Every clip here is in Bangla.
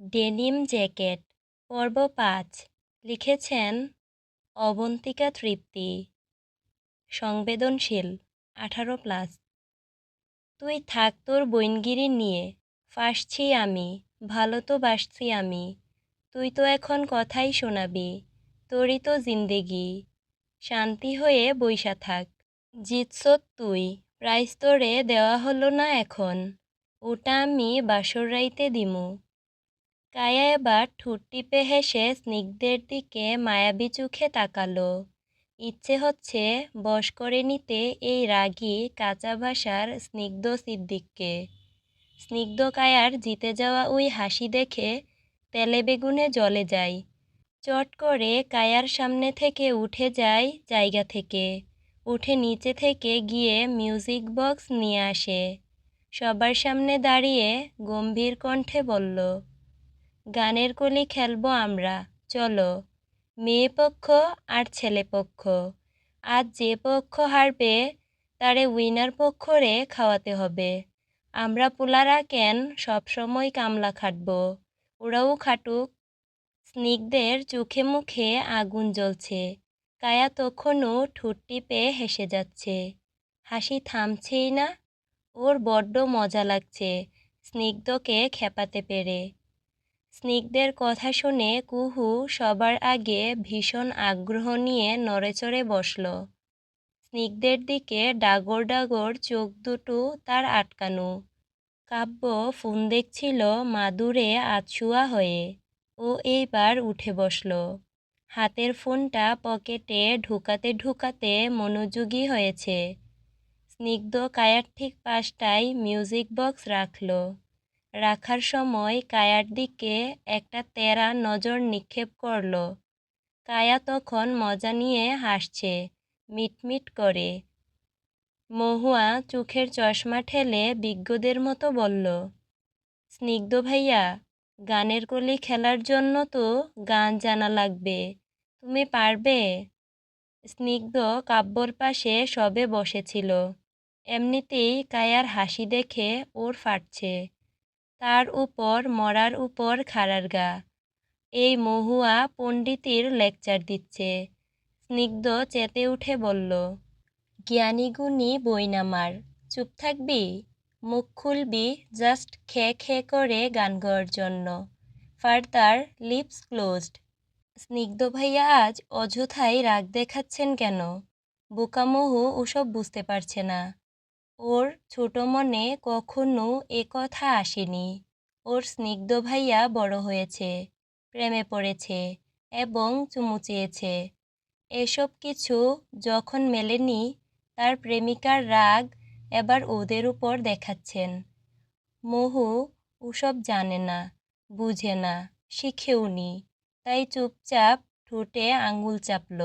ডেনিম জ্যাকেট, পর্ব পাঁচ, লিখেছেন অবন্তিকা তৃপ্তি। সংবেদনশীল, আঠারো প্লাস। তুই থাক তোর বইনগিরি নিয়ে, ফাঁসছি আমি, ভালো তো বাসছি আমি, তুই তো এখন কথাই শোনাবি, তোরই তো জিন্দেগি। শান্তি হয়ে বইসা থাক জিতছত তুই, প্রাইজ তোরে দেওয়া হলো না এখন, ওটা আমি বাসর রাইতে দিমু। কায়া এবার ঠোঁট টিপে হেসে স্নিগ্ধের দিকে মায়াবী চোখে তাকালো। ইচ্ছে হচ্ছে বশ করে নিতে এই রাগী কাঁচা ভাষার স্নিগ্ধ সিদ্দিককে। স্নিগ্ধ কায়ার জিতে যাওয়া ওই হাসি দেখে তেলে বেগুনে জ্বলে যায়। চট করে কায়ার সামনে থেকে উঠে যায় জায়গা থেকে। উঠে নিচে থেকে গিয়ে মিউজিক বক্স নিয়ে আসে। সবার সামনে দাঁড়িয়ে গম্ভীর কণ্ঠে বলল গানের কলি খেলব আমরা, চলো। মেয়ে পক্ষ আর ছেলে পক্ষ। আজ যে পক্ষ হারবে, তারে উইনার পক্ষরে খাওয়াতে হবে। আমরা পোলারা কেন সবসময় কামলা খাটব? ওরাও খাটুক। স্নিগ্ধের চোখে মুখে আগুন জ্বলছে। কায়া তখনও ঠোঁট টিপে হেসে যাচ্ছে। হাসি থামছেই না। ওর বড্ড মজা লাগছে। স্নিগ্ধকে খেপাতে পেরে। স্নিগ্ধের কথা শুনে কুহু সবার আগে ভীষণ আগ্রহ নিয়ে নড়েচড়ে বসল। স্নিগ্ধের দিকে ডাগর ডাগর চোখ দুটো তার আটকানো। কাব্য ফোন দেখছিল মাদুরে আছুয়া হয়ে। ও এইবার উঠে বসল। হাতের ফোনটা পকেটে ঢুকাতে ঢুকাতে মনোযোগী হয়েছে। স্নিগ্ধ কায়ার ঠিক পাশটায় মিউজিক বক্স রাখল। রাখার সময় কায়ার দিকে একটা তেরা নজর নিক্ষেপ করল। কায়া তখন মজা নিয়ে হাসছে, মিটমিট করে। মহুয়া চোখের চশমা ঠেলে বিজ্ঞদের মতো বলল, স্নিগ্ধ ভাইয়া, গানের কলি খেলার জন্য তো গান জানা লাগবে। তুমি পারবে? স্নিগ্ধ কাব্যর পাশে সবে বসেছিল। এমনিতেই কায়ার হাসি দেখে ওর ফাটছে। তার উপর মরার উপর খাড়ার গা। এই মহুয়া পণ্ডিতির লেকচার দিচ্ছে। স্নিগ্ধ চেতে উঠে বলল, জ্ঞানীগুণী বইনামার চুপ থাকবি? মুখ খুলবি? জাস্ট খে খে করে গান গাওয়ার জন্য। Further lips closed. স্নিগ্ধ ভাইয়া আজ অযথাই রাগ দেখাচ্ছেন কেন? বোকামহু ওসব বুঝতে পারছে না। ওর ছোট মনে কখনো এ কথা আসেনি। ওর স্নিগ্ধ ভাইয়া বড় হয়েছে, প্রেমে পড়েছে এবং চুমু চেয়েছে। এসব কিছু যখন মেলেনি, তার প্রেমিকার রাগ এবার ওদের উপর দেখাচ্ছেন। মহু ওসব জানে না, বুঝে না শিখেওনি তাই চুপচাপ ঠোঁটে আঙুল চাপল।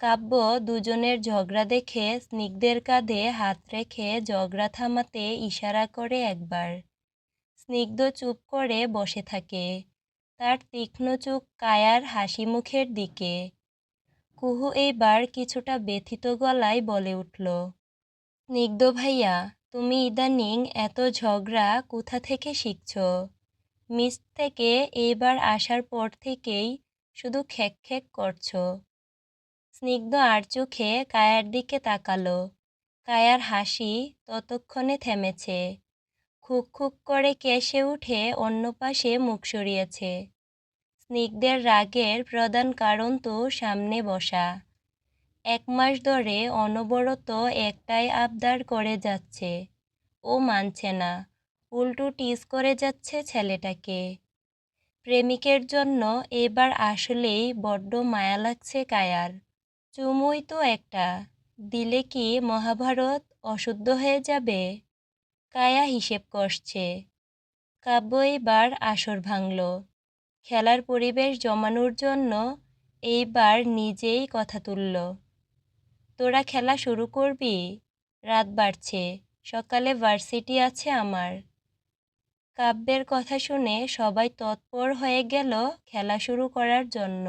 কাব্য দুজনের ঝগড়া দেখে স্নিগ্ধের কাঁধে হাত রেখে ঝগড়া থামাতে ইশারা করে একবার। স্নিগ্ধ চুপ করে বসে থাকে। তার তীক্ষ্ণ চোখ কায়ার হাসি মুখের দিকে। কুহু এইবার কিছুটা ব্যথিত গলায় বলে উঠল, স্নিগ্ধ ভাইয়া, তুমি ইদানিং এত ঝগড়া কোথা থেকে শিখছ? মিস থেকে এইবার আসার পর থেকেই শুধু খেক খেক করছ। স্নিগ্ধ আর চোখে কায়ার দিকে তাকালো। কায়ার হাসি ততক্ষণে থেমেছে। খুক খুক করে কেসে উঠে অন্য পাশে মুখ সরিয়েছে। স্নিগ্ধের রাগের প্রধান কারণ তো সামনে বসা। এক মাস ধরে অনবরত একটাই আবদার করে যাচ্ছে। ও মানছে না। উল্টু টিস করে যাচ্ছে ছেলেটাকে। প্রেমিকের জন্য এবার আসলেই বড্ড মায়া লাগছে কায়ার। চুমুই তো একটা। দিলে কি মহাভারত অশুদ্ধ হয়ে যাবে? কায়া হিসেব কষছে কাব্য এইবার আসর ভাঙল। খেলার পরিবেশ জমানোর জন্য এইবার নিজেই কথা তুলল। তোরা খেলা শুরু করবি? রাত বাড়ছে। সকালে ভার্সিটি আছে আমার। কাব্যের কথা শুনে সবাই তৎপর হয়ে গেল খেলা শুরু করার জন্য।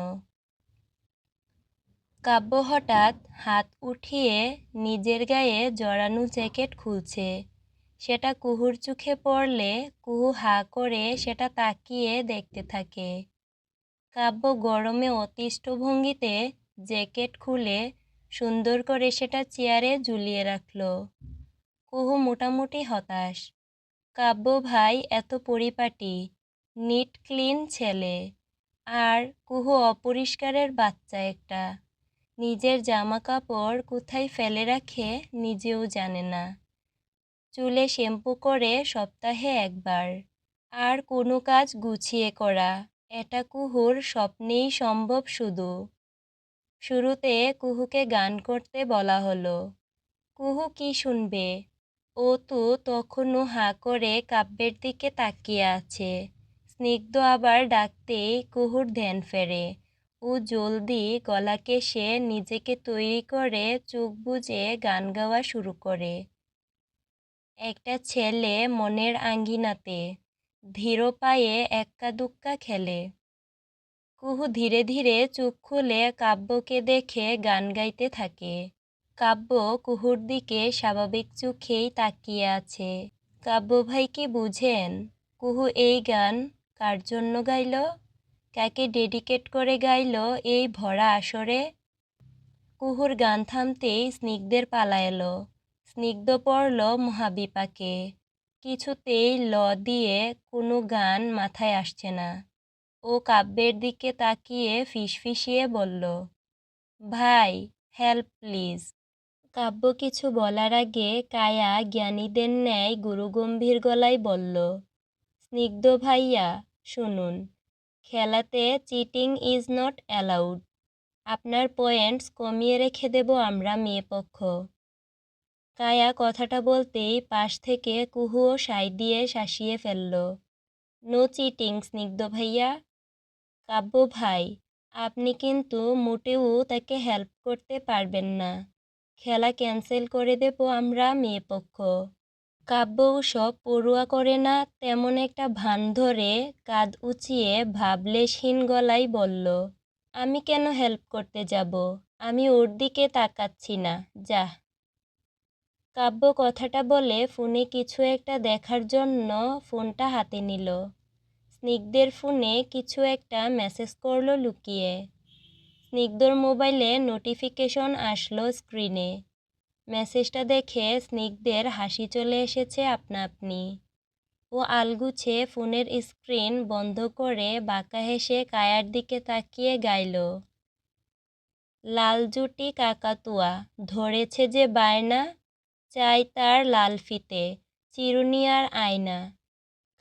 কাব্য হঠাৎ হাত উঠিয়ে নিজের গায়ে জড়ানো জ্যাকেট খুলছে। সেটা কুহুর চোখে পড়লে কুহু হা করে সেটা তাকিয়ে দেখতে থাকে। কাব্য গরমে অতিষ্ঠ ভঙ্গিতে জ্যাকেট খুলে সুন্দর করে সেটা চেয়ারে ঝুলিয়ে রাখল। কুহু মোটামুটি হতাশ। কাব্য ভাই এত পরিপাটি, নিট ক্লিন ছেলে। আর কুহু অপরিষ্কারের বাচ্চা একটা। নিজের জামা কাপড় কোথায় ফেলে রাখে নিজেও জানে না। চুলে শ্যাম্পু করে সপ্তাহে একবার। আর কোনো কাজ গুছিয়ে করা, এটা কুহুর স্বপ্নেই সম্ভব শুধু। শুরুতে কুহুকে গান করতে বলা হলো। কুহু কি শুনবে? ও তো তখনও হাঁ করে কাব্যের দিকে তাকিয়ে আছে। স্নিগ্ধ আবার ডাকতেই কুহুর ধ্যান ফেরে। ও জলদি গলাকে সে নিজেকে তৈরি করে চোখ বুজে গান গাওয়া শুরু করে। একটা ছেলে মনের আঙ্গিনাতে, ধীর পায়ে এক্কা দুক্কা খেলে। কুহু ধীরে ধীরে চোখ খুলে কাব্যকে দেখে গান গাইতে থাকে। কাব্য কুহুর দিকে স্বাভাবিক চোখেই তাকিয়ে আছে। কাব্য ভাই কি বুঝেন, কুহু, এই গান কার জন্য গাইল? কাকে ডেডিকেট করে গাইল এই ভরা আসরে? কুহুর গান থামতেই স্নিগ্ধের পালা এলো। স্নিগ্ধ পড়ল মহাবিপাকে। কিছুতেই ল দিয়ে কোনো গান মাথায় আসছে না। ও কাব্যের দিকে তাকিয়ে ফিসফিসিয়ে বলল, ভাই হেল্প প্লিজ কাব্য কিছু বলার আগে কায়া জ্ঞানীদের ন্যায় গুরুগম্ভীর গলায় বলল, স্নিগ্ধ ভাইয়া, শুনুন। খেলাতে চিটিং ইজ নট অ্যালাউড আপনার পয়েন্টস কমিয়ে রেখে দেব আমরা মেয়ে পক্ষ। কায়া কথাটা বলতেই পাশ থেকে কুহুও সাই দিয়ে শাসিয়ে ফেলল। নো চিটিং স্নিগ্ধ ভাইয়া। কাব্য ভাই, আপনি কিন্তু মোটেও তাকে হেল্প করতে পারবেন না। খেলা ক্যান্সেল করে দেব আমরা মেয়ে পক্ষ। কাব্যও সব পড়ুয়া করে না, তেমন একটা ভান ধরে কাঁধ উঁচিয়ে ভাবলেশহীন গলায় বলল, আমি কেন হেল্প করতে যাব? আমি ওর দিকে তাকাচ্ছি না, যা। কাব্য কথাটা বলে ফোনে কিছু একটা দেখার জন্য ফোনটা হাতে নিল। স্নিগ্ধের ফোনে কিছু একটা মেসেজ করল লুকিয়ে। স্নিগ্ধর মোবাইলে নোটিফিকেশন আসলো স্ক্রিনে মেসেজটা দেখে স্নিগ্ধের হাসি চলে এসেছে আপনা আপনি। ও আলগুছে ফোনের স্ক্রিন বন্ধ করে বাঁকা হেসে কায়ার দিকে তাকিয়ে গাইল। লাল জুটি কাকাতুয়া, ধরেছে যে বায়না, চাই তার লাল ফিতে চিরুনি আর আয়না।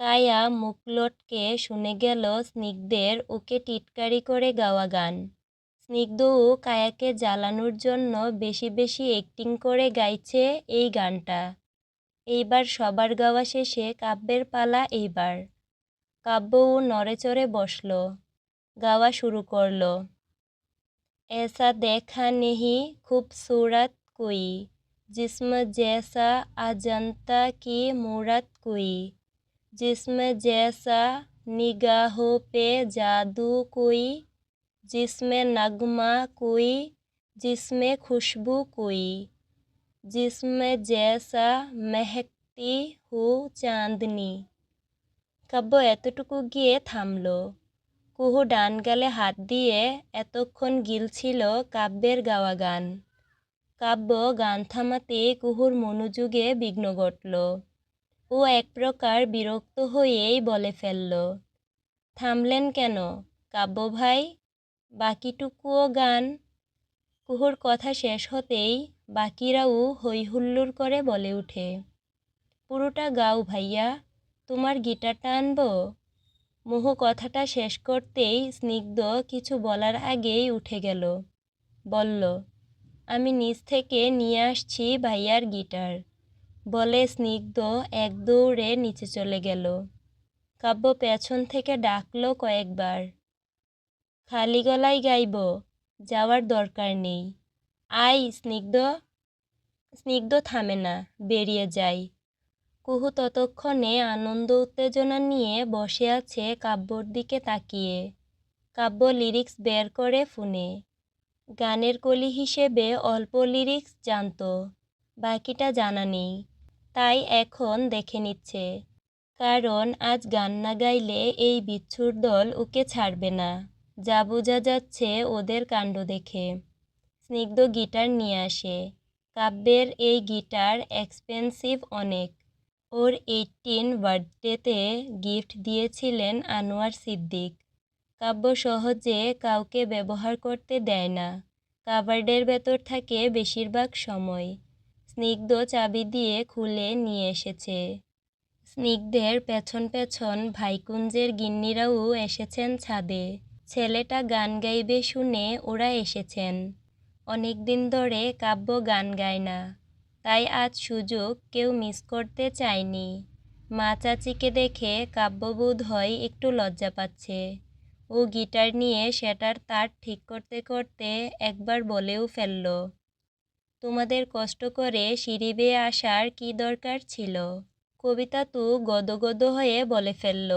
কায়া মুখ লটকে শুনে গেল স্নিগ্ধের ওকে টিটকারি করে গাওয়া গান। স্নিগ্ধ ও কায়াকে জ্বালানোর জন্য বেশি বেশি অ্যাক্টিং করে গাইছে এই গানটা। এইবার সবার গাওয়া শেষে কাব্যের পালা এইবার। কাব্য ও নড়েচড়ে বসল, গাওয়া শুরু করল। এসা দেখা নেহি খুব সুরাত কুই, জিসম জেসা আজন্তা কি মুরাত কুই। জিসম জেসা নিগাহ পে জাদু কুই जिसमें नगमा कोई जिसमें खुशबू कोई जिसमें जैसा महकती हो চাঁদনি কাব্য এতটুকু গিয়ে থামল কুহু ডান গালে হাত দিয়ে এতক্ষণ গিলছিল কাব্যের গাওয়া গান কাব্য গান থামাতে কুহুর মনোযোগে বিঘ্ন ঘটল ও এক প্রকার বিরক্ত হয়েই বলে ফেলল থামলেন কেন কাব্য ভাই বাকিটুকুও গান। কুহুর কথা শেষ হতেই বাকিরাও হৈ হুল্লোড় করে বলে ওঠে পুরোটা গাও ভাইয়া, তোমার গিটারটা আনব? মোহু কথাটা শেষ করতেই স্নিগ্ধ কিছু বলার আগেই উঠে গেল, বলল, আমি নিচ থেকে নিয়ে আসছি ভাইয়ার গিটার। বলে স্নিগ্ধ এক দৌড়ে নিচে চলে গেল। কাব্য পেছন থেকে ডাকলো কয়েকবার খালি গলায় গাইব, যাওয়ার দরকার নেই। আই, স্নিগ্ধ স্নিগ্ধ থামে না, বেরিয়ে যায় কুহু ততক্ষণে আনন্দ উত্তেজনা নিয়ে বসে আছে কাব্যর দিকে তাকিয়ে। কাব্য লিরিক্স বের করে ফোনে। গানের কলি হিসেবে অল্প লিরিক্স জানত, বাকিটা জানা নেই। তাই এখন দেখে নিচ্ছে। কারণ আজ গান না গাইলে এই বিচ্ছুর দল ওকে ছাড়বে না। যা বোঝা যাচ্ছে ওদের কাণ্ড দেখে। স্নিগ্ধ গিটার নিয়ে আসে। কাব্যের এই গিটার এক্সপেন্সিভ অনেক। ওর এইটিন বার্থডেতে গিফট দিয়েছিলেন আনোয়ার সিদ্দিক। কাব্য সহজে কাউকে ব্যবহার করতে দেয় না। কাবার্ডের ভেতর থাকে বেশিরভাগ সময়। স্নিগ্ধ চাবি দিয়ে খুলে নিয়ে এসেছে। স্নিগ্ধের পেছন পেছন ভাইকুঞ্জের গিন্নিরাও এসেছেন ছাদে। ছেলেটা গান গাইবে শুনে ওরা এসেছেন। অনেক দিন ধরে কাব্য গান গায় না। তাই আজ সুযোগ কেউ মিস করতে চায়নি। মা চাচিকে দেখে কাব্যবোধ হয় একটু লজ্জা পাচ্ছে। ও গিটার নিয়ে সেটার তার ঠিক করতে করতে একবার বলেও ফেলল, তোমাদের কষ্ট করে সিঁড়ি বেয়ে আসার কি দরকার ছিল? কবিতা তো গদগদ হয়ে বলে ফেলল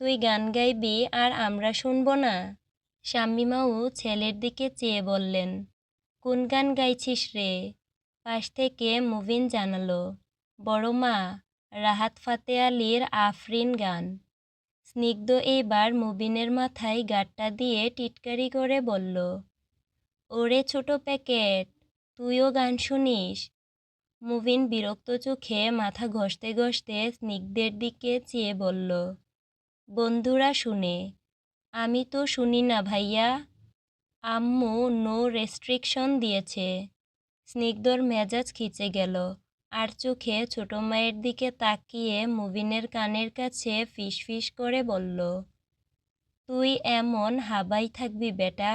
তুই গান গাইবি আর আমরা শুনব না। শাম্মিমাও ছেলের দিকে চেয়ে বললেন, কোন গান গাইছিস রে? পাশ থেকে মুভিন জানালো, বড় মা, রাহাত ফাতে আলীর আফরিন গান। স্নিগ্ধ এইবার মুবিনের মাথায় গাট্টা দিয়ে টিটকারি করে বলল, ওরে ছোট প্যাকেট, তুইও গান শুনিস? মুবিন বিরক্ত চোখে মাথা ঘষতে ঘষতে স্নিগ্ধের দিকে চেয়ে বলল বন্ধুরা শুনে, আমি তো শুনি না ভাইয়া। আম্মু নো রেস্ট্রিকশন দিয়েছে। স্নিগ্ধর মেজাজ খিচে গেল আর চোখে ছোট মায়ের দিকে তাকিয়ে মুবিনের কানের কাছে ফিস ফিস করে বলল, তুই এমন হাবাই থাকবি বেটা।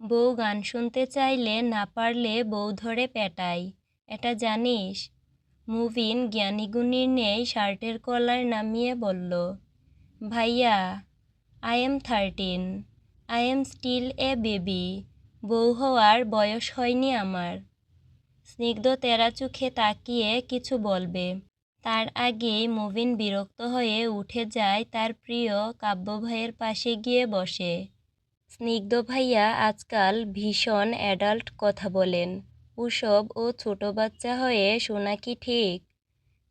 বউ গান শুনতে চাইলে না পারলে বউ ধরে পেটাই। এটা জানিস? মুভিন জ্ঞানীগুণীর নেই শার্টের কলার নামিয়ে বলল, ভাইয়া I am thirteen I am still a baby বউ হওয়ার বয়স হয়নি আমার। স্নিগ্ধ তেরা চোখে তাকিয়ে কিছু বলবে। তার আগেই মুভিন বিরক্ত হয়ে উঠে যায় তার প্রিয় কাব্য ভাইয়ের পাশে গিয়ে বসে। স্নিগ্ধ ভাইয়া আজকাল ভীষণ অ্যাডাল্ট কথা বলেন। ওসব ও ছোট বাচ্চা হয়ে শোনা কি ঠিক?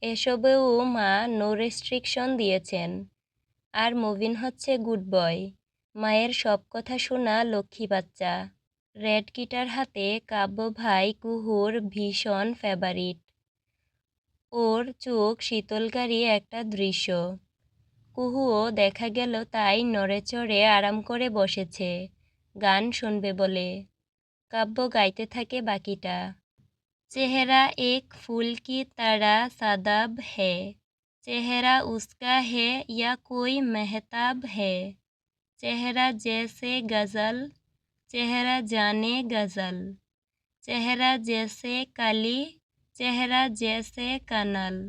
এসবেও মা নো রেস্ট্রিকশন দিয়েছেন। আর মুভিন হচ্ছে গুড বয় মায়ের সব কথা শোনা লক্ষ্মী বাচ্চা। রেড গিটার হাতে কাব্য ভাই কুহুর ভীষণ ফেভারিট ওর চোখ শীতলকারী একটা দৃশ্য। কুহুও দেখা গেল তাই নড়েচড়ে আরাম করে বসেছে। গান শুনবে বলে। কাব্য গাইতে थके বাকিটা। चेहरा एक फूल की तरह সাদাব है चेहरा उसका है या कोई महताब है चेहरा जैसे गज़ल चेहरा जाने गज़ल चेहरा जैसे कली चेहरा जैसे कनल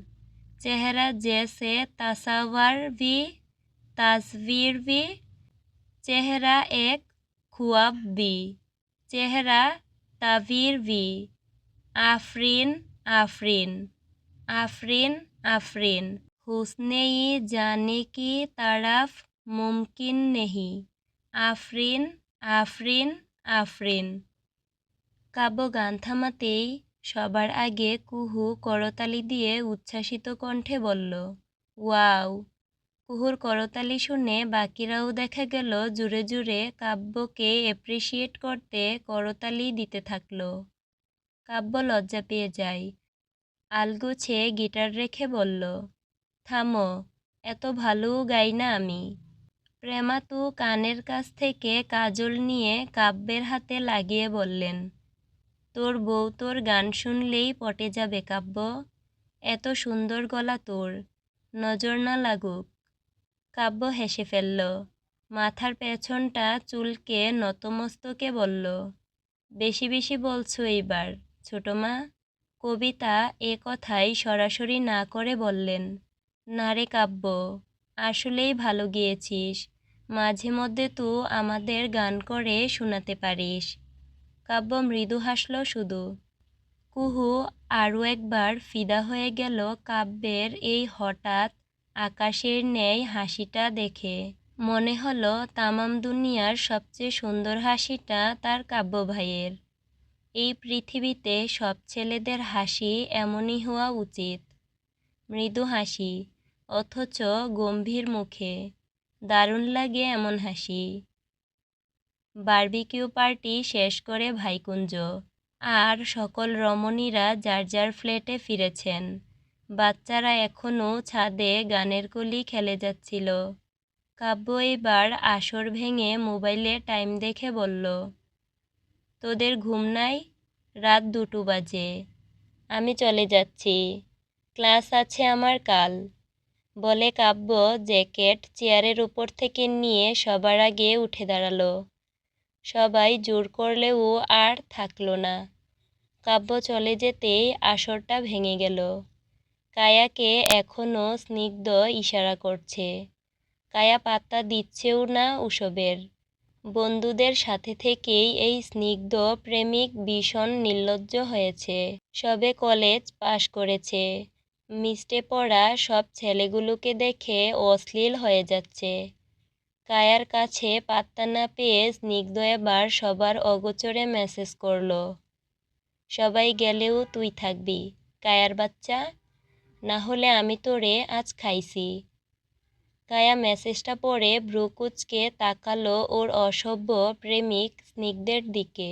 चेहरा जैसे तस्वर भी तस्वीर भी चेहरा एक ख्वाब भी চেহারা তাবির ভি। আফরিন আফরিন। আফরিন আফরিন। হুসনে জানে কি তারাফ মুমকিন নেহি। আফরিন আফরিন আফরিন। কাব্য গান থামাতেই সবার আগে কুহু করতালি দিয়ে উচ্ছ্বাসিত কণ্ঠে বলল, ওয়াও কুহুর করতালি শুনে বাকিরাও দেখা গেল জুড়ে জুড়ে কাব্যকে অ্যাপ্রিসিয়েট করতে করতালি দিতে থাকল। কাব্য লজ্জা পেয়ে যায়। আলগুছে গিটার রেখে বলল, থামো, এত ভালো গাই না আমি। প্রেমাতু কানের কাছ থেকে কাজল নিয়ে কাব্যের হাতে লাগিয়ে বললেন, তোর বউ তোর গান শুনলেই পটে যাবে কাব্য। এত সুন্দর গলা তোর। নজর না লাগুক। কাব্য হেসে ফেলল। মাথার পেছনটা চুলকে নতমস্তকে বলল, বেশি বেশি বলছো এইবার, ছোট মা। কবিতা এ কথাই সরাসরি না করে বললেন, না রে কাব্য, আসলেই ভালো গিয়েছিস। মাঝে মধ্যে তো আমাদের গান করে শোনাতে পারিস। কাব্য মৃদু হাসল শুধু, কুহু আরও একবার ফিদা হয়ে গেল কাব্যের এই হঠাৎ আকাশের ন্যায় হাসিটা দেখে। মনে হলো তামাম দুনিয়ার সবচেয়ে সুন্দর হাসিটা তার কাব্য ভাইয়ের এই পৃথিবীতে সব ছেলেদের হাসি এমনই হওয়া উচিত। মৃদু হাসি, অথচ গম্ভীর মুখে। দারুণ লাগে এমন হাসি। বারবিকিউ পার্টি শেষ করে ভাইকুঞ্জ। আর সকল রমণীরা যার যার ফ্ল্যাটে ফিরেছেন। বাচ্চারা এখনও ছাদে গানের কলি খেলে যাচ্ছিল। কাব্য এবার আসর ভেঙে মোবাইলে টাইম দেখে বলল, তোদের ঘুম নাই? রাত দুটো বাজে। আমি চলে যাচ্ছি। ক্লাস আছে আমার কাল। বলে কাব্য জ্যাকেট চেয়ারের উপর থেকে নিয়ে সবার আগে উঠে দাঁড়াল। সবাই জোর করলেও আর থাকল না। কাব্য চলে যেতেই আসরটা ভেঙে গেল। কায়াকে এখনও স্নিগ্ধ ইশারা করছে। কায়া পাত্তা দিচ্ছেও না উসবের। বন্ধুদের সাথে থেকেই এই স্নিগ্ধ প্রেমিক ভীষণ নির্লজ্জ হয়েছে। সবে কলেজ পাশ করেছে। মিষ্টে পড়া সব ছেলেগুলোকে দেখে অশ্লীল হয়ে যাচ্ছে। কায়ার কাছে পাত্তা না পেয়ে স্নিগ্ধ এবার সবার অগোচরে মেসেজ করল। সবাই গেলেও তুই থাকবি, কায়ার বাচ্চা। না হলে আমি তোরে আজ খাইছি। কায়া মেসেজটা পড়ে ব্রুকুচকে তাকালো ওর অসভ্য প্রেমিক স্নিগ্ধের দিকে।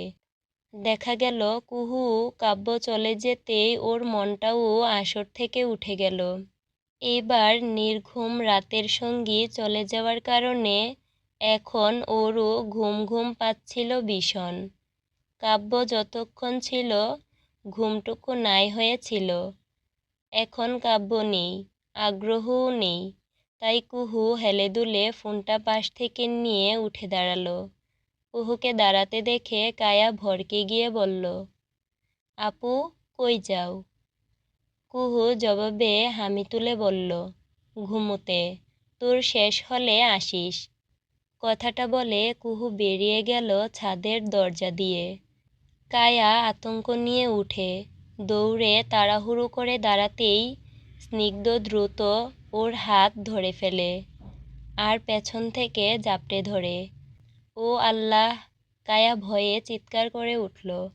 দেখা গেল কুহু কাব্য চলে যেতেই ওর মনটাও আসর থেকে উঠে গেল। এইবার নির্ঘুম রাতের সঙ্গী চলে যাওয়ার কারণে এখন ওরও ঘুম ঘুম পাচ্ছিল ভীষণ। কাব্য যতক্ষণ ছিল, ঘুমটুকু নাই হয়েছিল এখন কাব্য নেই, আগ্রহও নেই। তাই কুহু হেলে দুলে ফোনটা পাশ থেকে নিয়ে উঠে দাঁড়াল। কুহুকে দাঁড়াতে দেখে কায়া ভরকে গিয়ে বলল, আপু, কই যাও? কুহু জবাবে হামি তুলে বলল, ঘুমোতে, তোর শেষ হলে আসিস। কথাটা বলে কুহু বেরিয়ে গেল ছাদের দরজা দিয়ে। কায়া আতঙ্ক নিয়ে উঠে দৌড়ে তাড়াহুড়ো করে দাঁড়াতেই স্নিগ্ধ দ্রুত ওর হাত ধরে ফেলে আর পেছন থেকে জাপটে ধরে। ও আল্লাহ, কায়া ভয়ে চিৎকার করে উঠল।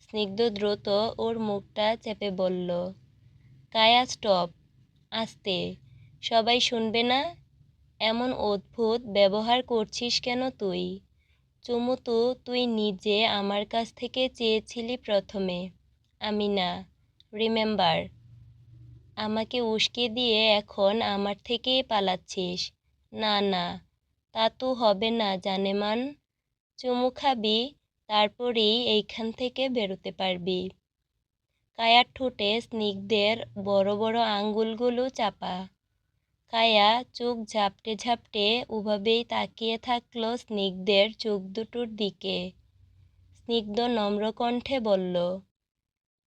স্নিগ্ধ দ্রুত ওর মুখটা চেপে বলল, কায়া, স্টপ, আস্তে, সবাই শুনবে না? এমন অদ্ভুত ব্যবহার করছিস কেন তুই? চুমু তো তুই নিজে আমার কাছ থেকে চেয়েছিলি প্রথমে। আমি না রিমেম্বার আমাকে উস্কে দিয়ে এখন আমার থেকেই পালাচ্ছিস। না না, তা তো হবে না জানেমান চুমু খাবি, তারপরেই এইখান থেকে বেরোতে পারবি। কায়ার ঠোঁটে স্নিগ্ধের বড় বড় আঙ্গুলগুলো চাপা। কায়া চোখ ঝাপটে ঝাপটে ওভাবেই তাকিয়ে থাকল স্নিগ্ধের চোখ দুটোর দিকে। স্নিগ্ধ নম্র কণ্ঠে বলল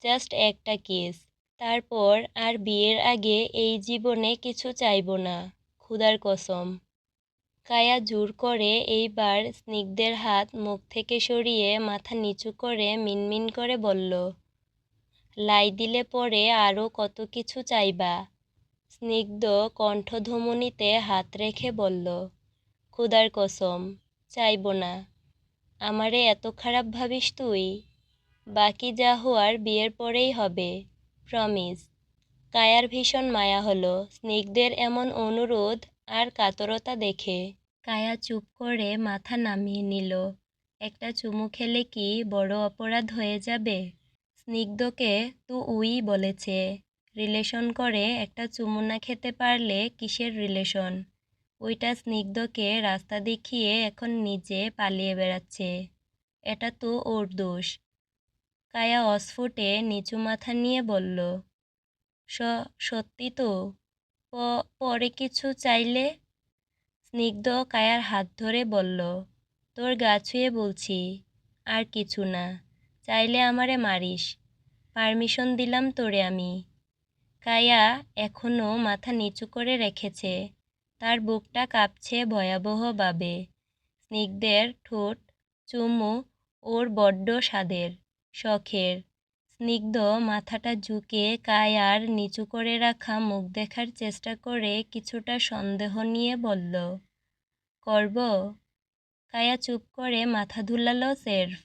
জাস্ট একটা কিস তারপর আর বিয়ের আগে এই জীবনে কিছু চাইব না। ক্ষুধার কসম। কায়া জোর করে এইবার স্নিগ্ধের হাত মুখ থেকে সরিয়ে মাথা নিচু করে মিনমিন করে বলল, লাই দিলে পরে আরও কত কিছু চাইবা? স্নিগ্ধ কণ্ঠধমনীতে হাত রেখে বলল ক্ষুধার কসম, চাইব না। আমারে এত খারাপ ভাবিস তুই? বাকি যা হওয়ার বিয়ের পরেই হবে প্রমিস কায়ার ভীষণ মায়া হলো, স্নিগ্ধের এমন অনুরোধ আর কাতরতা দেখে। কায়া চুপ করে মাথা নামিয়ে নিল, একটা চুমু খেলে কি বড় অপরাধ হয়ে যাবে? স্নিগ্ধকে তু উই বলেছে, রিলেশন করে একটা চুমু না খেতে পারলে কিসের রিলেশন? ওইটা স্নিগ্ধকে রাস্তা দেখিয়ে এখন নিজে পালিয়ে বেড়াচ্ছে। এটা তো ওর দোষ কায়া অস্ফুটে নিচু মাথা নিয়ে বলল, স, সত্যি তো? পরে কিছু চাইলে? স্নিগ্ধ কায়ার হাত ধরে বলল, তোর গা ছুঁয়ে বলছি, আর কিছু না, চাইলে আমারে মারিস, পারমিশন দিলাম তোরে আমি। কায়া এখনও মাথা নিচু করে রেখেছে, তার বুকটা কাঁপছে ভয়াবহভাবে। স্নিগ্ধের ঠোঁট চুমু ওর বড্ড স্বাদের। শখের। স্নিগ্ধ মাথাটা ঝুঁকে কায়ার নিচু করে রাখা মুখ দেখার চেষ্টা করে কিছুটা সন্দেহ নিয়ে বলল, করব? কায়া চুপ করে মাথা ধুলাল সেরফ।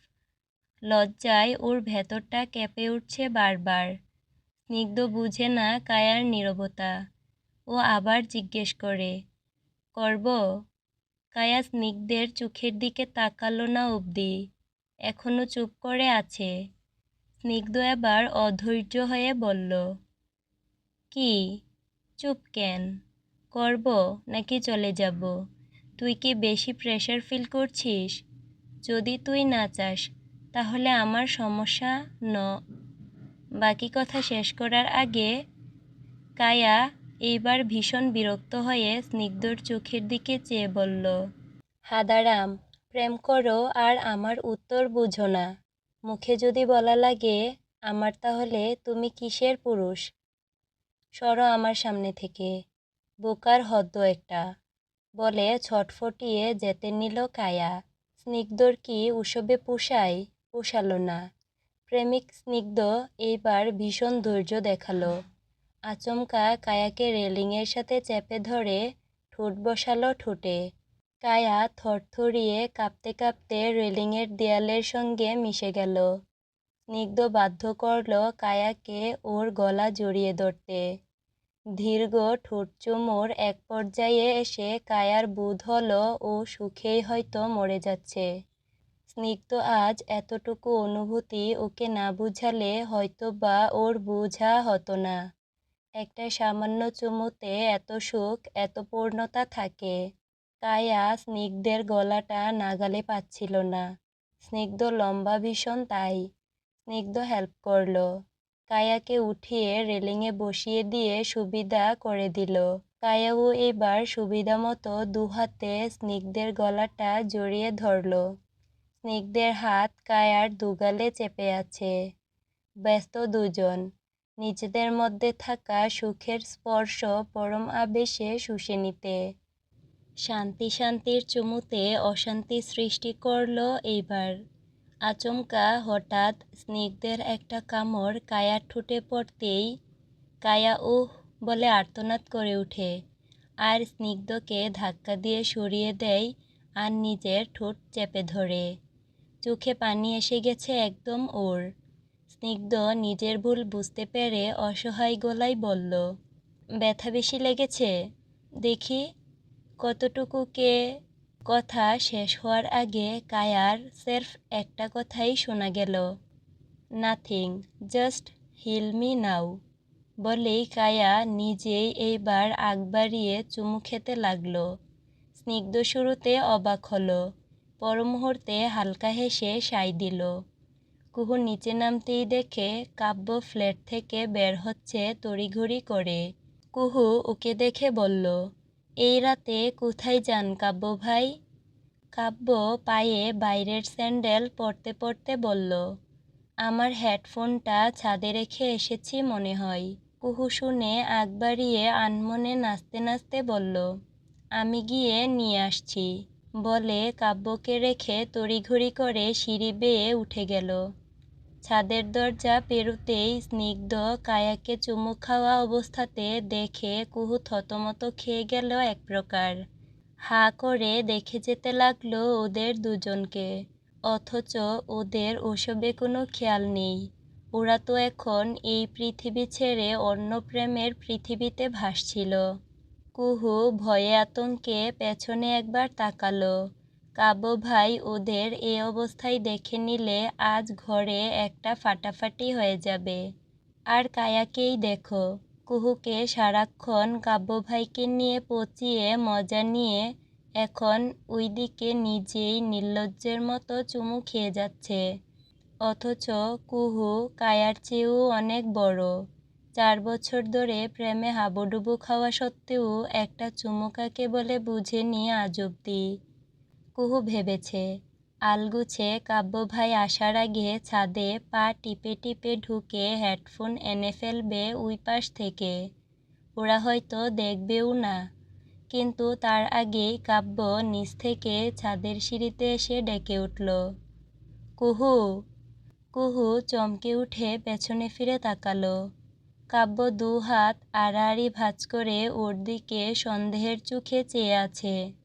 লজ্জায় ওর ভেতরটা কেঁপে উঠছে বারবার। স্নিগ্ধ বুঝে না কায়ার নীরবতা। ও আবার জিজ্ঞেস করে, করব? কায়া স্নিগ্ধের চোখের দিকে তাকালো না অবধি। এখনও চুপ করে আছে। স্নিগ্ধ এবার অধৈর্য হয়ে বলল, কি? চুপ কেন? করব নাকি চলে যাব? তুই কি বেশি প্রেশার ফিল করছিস? যদি তুই না চাস, তাহলে আমার সমস্যা ন বাকি কথা শেষ করার আগে কায়া এইবার ভীষণ বিরক্ত হয়ে স্নিগ্ধর চোখের দিকে চেয়ে বলল, হাদারাম প্রেম করো আর আমার উত্তর বুঝো না। মুখে যদি বলা লাগে, আমার তাহলে তুমি কিসের পুরুষ? সরো আমার সামনে থেকে। বোকার হদ্দ একটা। বলে ছটফটিয়ে যেতে নিল কায়া। স্নিগ্ধর কি উসবে পোষায়? পোষালো না। প্রেমিক স্নিগ্ধ এইবার ভীষণ ধৈর্য দেখাল। আচমকা কায়াকে রেলিংয়ের সাথে চেপে ধরে ঠোঁট বসালো ঠোঁটে। কায়া থরথরিয়ে কাঁপতে কাঁপতে রেলিংয়ের দেয়ালের সঙ্গে মিশে গেল। স্নিগ্ধ বাধ্য করল কায়াকে ওর গলা জড়িয়ে ধরতে। দীর্ঘ ঠোঁট চুমুর এক পর্যায়ে এসে কায়ার বোধ হলো ও সুখেই হয়তো মরে যাচ্ছে। স্নিগ্ধ আজ এতটুকু অনুভূতি ওকে না বুঝালে হয়তো বা ওর বোঝা হতো না। একটা সামান্য চুমুতে এত সুখ, এত পূর্ণতা থাকে। কায়া স্নিগ্ধের গলাটা নাগালে পাচ্ছিল না। স্নিগ্ধ লম্বা ভীষণ তাই। স্নিগ্ধ হেল্প করল। কায়াকে উঠিয়ে রেলিংয়ে বসিয়ে দিয়ে সুবিধা করে দিল। কায়াও এবার সুবিধা মতো দুহাতে স্নিগ্ধের গলাটা জড়িয়ে ধরল। স্নিগ্ধের হাত কায়ার দুগালে চেপে আছে। ব্যস্ত দুজন। নিজেদের মধ্যে থাকা সুখের স্পর্শ পরম আবেশে শুষে নিতে। শান্তি শান্তির চুমুতে অশান্তি সৃষ্টি করল এইবার। আচমকা হঠাৎ স্নিগ্ধের একটা কামড় কায়ার ঠোঁটে পড়তেই কায়া উহ বলে আর্তনাদ করে ওঠে আর স্নিগ্ধকে ধাক্কা দিয়ে সরিয়ে দেয় আর নিজের ঠোঁট চেপে ধরে। চোখে পানি এসে গেছে একদম ওর। স্নিগ্ধ নিজের ভুল বুঝতে পেরে অসহায় গলায় বলল, ব্যথা বেশি লেগেছে? দেখি। কতটুকু কে কথা শেষ হওয়ার আগে কায়ার সেরফ একটা কথাই শোনা গেল। Nothing, just heal me now, বলেই কায়া নিজেই এইবার আগ বাড়িয়ে চুমু খেতে লাগল। স্নিগ্ধ শুরুতে অবাক হলো পর মুহূর্তে হালকা হেসে সাই দিল। কুহু নিচে নামতেই দেখে কাব্য ফ্ল্যাট থেকে বের হচ্ছে তড়িঘড়ি করে। কুহু ওকে দেখে বলল এই রাতে কোথায় যান কাব্য ভাই? কাব্য পায়ে বাইরের স্যান্ডেল পরতে পরতে বলল, আমার হেডফোনটা ছাদে রেখে এসেছি মনে হয়। কুহু শুনে আগ বাড়িয়ে আনমনে নাচতে নাচতে বলল, আমি গিয়ে নিয়ে আসছি। বলে কাব্যকে রেখে তড়িঘড়ি করে সিঁড়ি বেয়ে উঠে গেল। ছাদের দরজা পেরুতেই স্নিগ্ধ কায়াকে চুমু খাওয়া অবস্থাতে দেখে কুহু থতমত খেয়ে গেল এক প্রকার। হা করে দেখে যেতে লাগল ওদের দুজনকে। অথচ ওদের ওসবে কোনো খেয়াল নেই। ওরা তো এখন এই পৃথিবী ছেড়ে অন্য প্রেমের পৃথিবীতে ভাসছিল। কুহু ভয়ে আতঙ্কে পেছনে একবার তাকালো। কাব্য ভাই ওদের এ অবস্থায় দেখে নিলে আজ ঘরে একটা ফাটাফাটি হয়ে যাবে। আর কায়াকেই দেখো, কুহুকে সারাক্ষণ কাব্য ভাইকে নিয়ে পচিয়ে মজা নিয়ে এখন ওইদিকে নিজেই নির্লজ্জের মতো চুমু খেয়ে যাচ্ছে। অথচ কুহু কায়ার চেয়েও অনেক বড়। চার বছর ধরে প্রেমে হাবুডুবু খাওয়া সত্ত্বেও একটা চুমু কাকে বলে বুঝেনি আজ অব্দি কুহু ভেবেছে, আলগুছে কাব্য ভাই আসার আগে ছাদে পা টিপে টিপে ঢুকে হেডফোন এনে ফেলবে ওই পাশ থেকে। ওরা হয়তো দেখবেও না। কিন্তু তার আগেই কাব্য নিচ থেকে ছাদের সিঁড়িতে এসে ডেকে উঠল। কুহু কুহু চমকে উঠে পেছনে ফিরে তাকালো। কাব্য দু হাত আড়াআড়ি ভাঁজ করে ওর দিকে সন্দেহের চোখে চেয়ে আছে।